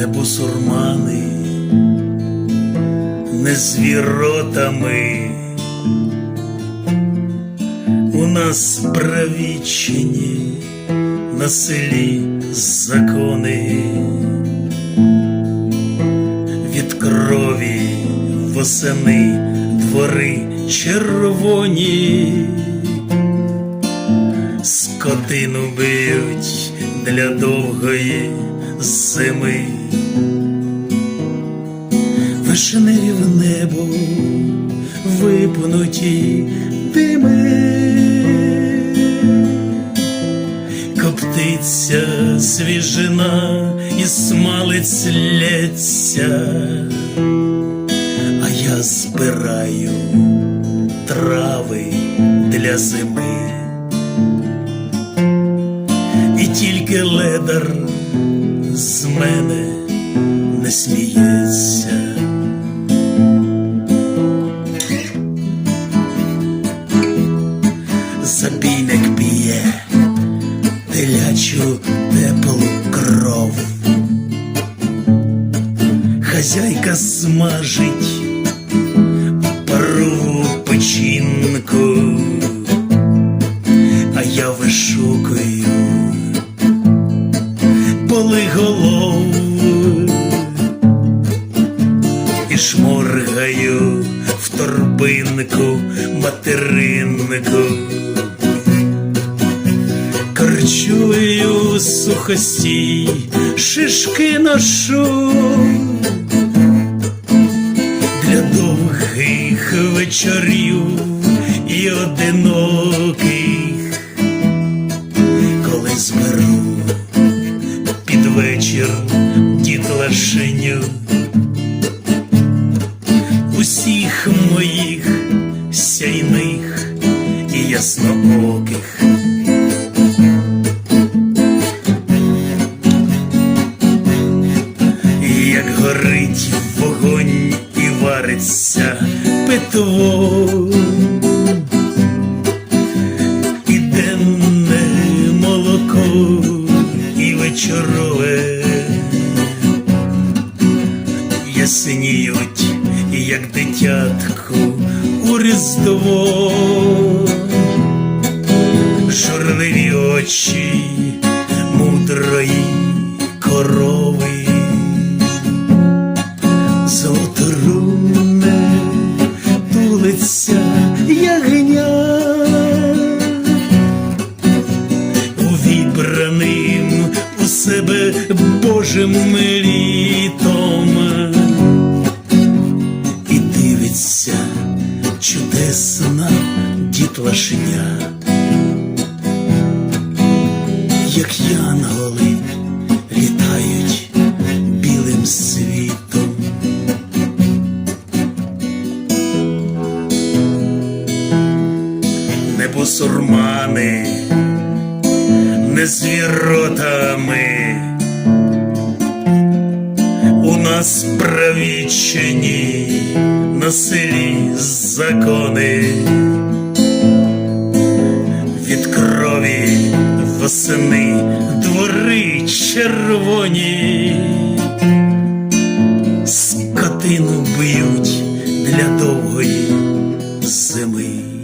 не бусурмани, не звіротами у нас правічені на селі закони, від крові восени двори червоні, скотину б'ють для довгої зими. Вишневі в небо випнуті дими, коптиться свіжина і смалець лється, а я збираю трави для зими, і тільки ледар з мене не сміється. Забійник п'є телячу теплу кров. Хазяйка смажить поли голов і шморгаю в торбинку материнку. Корчую сухості, шишки ношу. Для довгих вечорів і одиноких, вечір дітлашеню усіх моїх сяйних і яснооких. Як горить вогонь і вариться питво, і як дитятку у різдво, журливі очі мудрої корови, золоторунне тулиться ягня. Увібраним у себе Божим літом чудесна дітлашня, як янголи літають білим світом. Не бусурмани, не звіротами. У нас правічені на селі закони від крові восени двори червоні, скотину б'ють для довгої зими.